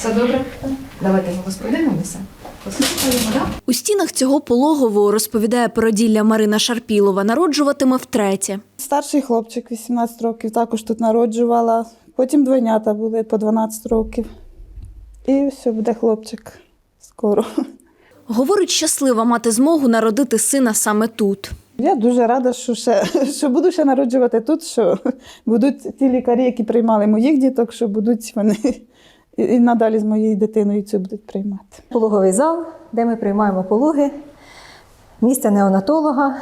Все добре? Давайте ми вас. Послухаємо. У стінах цього пологового розповідає породілля Марина Шарпілова. Народжуватиме втретє. Старший хлопчик 18 років також тут народжувала. Потім двойнята були по 12 років. І все, буде хлопчик скоро. Говорить, щаслива мати змогу народити сина саме тут. Я дуже рада, що, ще, що буду ще народжувати тут, що будуть ті лікарі, які приймали моїх діток, що будуть вони і, і надалі з моєю дитиною цю будуть приймати. Пологовий зал, де ми приймаємо пологи, місце неонатолога,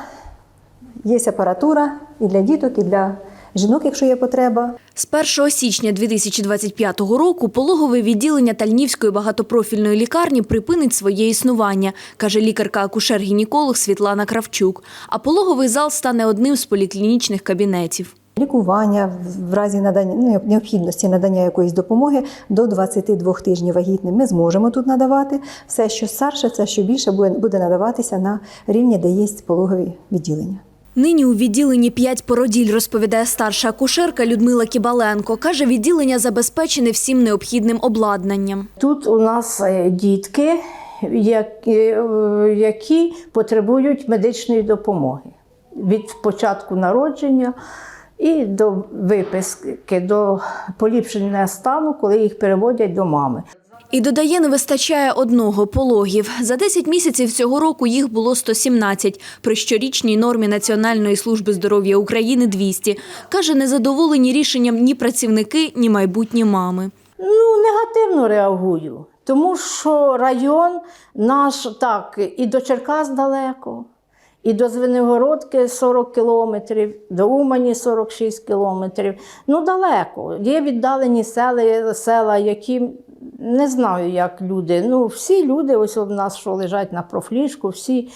є апаратура і для діток, і для жінок, якщо є потреба. З 1 січня 2025 року пологове відділення Тальнівської багатопрофільної лікарні припинить своє існування, каже лікарка-акушер-гінеколог Світлана Кравчук. А пологовий зал стане одним з поліклінічних кабінетів. Лікування в разі надання ну, необхідності надання якоїсь допомоги до 22 тижнів вагітним ми зможемо тут надавати. Все, що старше, все, що більше, буде буде надаватися на рівні, де є пологові відділення. Нині у відділенні п'ять породіль, розповідає старша акушерка Людмила Кібаленко. Каже, відділення забезпечене всім необхідним обладнанням. Тут у нас е, дітки, які, е, які потребують медичної допомоги від початку народження і до виписки, до поліпшення стану, коли їх переводять до мами. І додає, не вистачає одного пологів. За 10 місяців цього року їх було 117, при щорічній нормі Національної служби здоров'я України – 200. Каже, незадоволені рішенням ні працівники, ні майбутні мами. Ну, негативно реагую, тому що район наш так, і до Черкас далеко, і до Звенигородки 40 кілометрів, до Умані 46 кілометрів. Ну, далеко. Є віддалені сели, села, які не знаю, як люди. Ну, всі люди, ось у нас, що лежать на профліжку, всі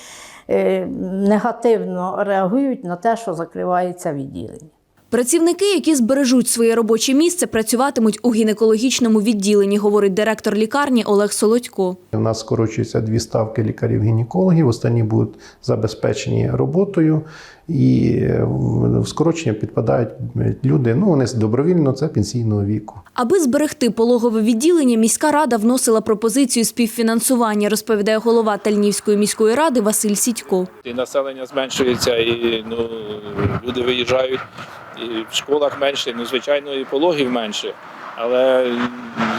е, негативно реагують на те, що закривається відділення. Працівники, які збережуть своє робоче місце, працюватимуть у гінекологічному відділенні, говорить директор лікарні Олег Солодько. У нас скорочуються дві ставки лікарів-гінекологів, останні будуть забезпечені роботою, і е, в скорочення підпадають люди. Ну вони добровільно це пенсійного віку. Аби зберегти пологове відділення, міська рада вносила пропозицію співфінансування, розповідає голова Тальнівської міської ради Василь Сідько. І населення зменшується, і ну, люди виїжджають, і в школах менше, ну, звичайно, і пологів менше. Але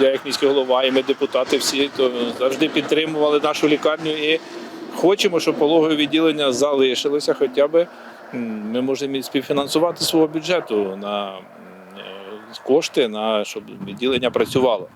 я, як міський голова, і ми депутати всі, то завжди підтримували нашу лікарню і хочемо, щоб пологове відділення залишилося, хоча б ми можемо співфінансувати свого бюджету на е, кошти, на щоб відділення працювало.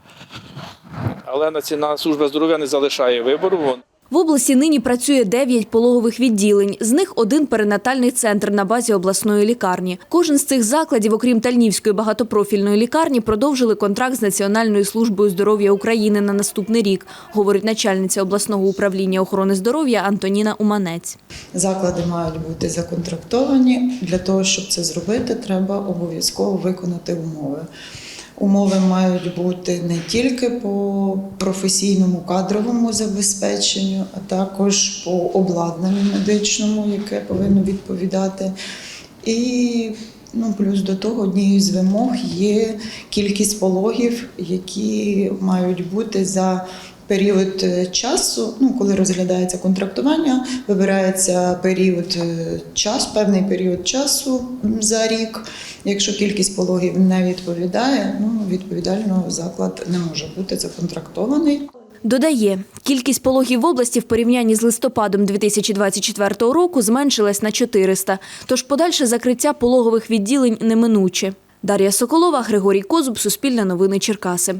Але Національна служба здоров'я не залишає вибору. В області нині працює 9 пологових відділень. З них один перинатальний центр на базі обласної лікарні. Кожен з цих закладів, окрім Тальнівської багатопрофільної лікарні, продовжили контракт з Національною службою здоров'я України на наступний рік, говорить начальниця обласного управління охорони здоров'я Антоніна Уманець. Заклади мають бути законтрактовані. Для того, щоб це зробити, треба обов'язково виконати умови. Умови мають бути не тільки по професійному кадровому забезпеченню, а також по обладнанню медичному, яке повинно відповідати. І ну, плюс до того однією з вимог є кількість пологів, які мають бути за період е, часу. Ну, коли розглядається контрактування, вибирається період е, час, певний період часу за рік. Якщо кількість пологів не відповідає, ну відповідально заклад не може бути законтрактований. Додає, кількість пологів в області в порівнянні з листопадом 2024 року зменшилась на 400, тож подальше закриття пологових відділень неминуче. Дар'я Соколова, Григорій Козуб, Суспільне новини Черкаси.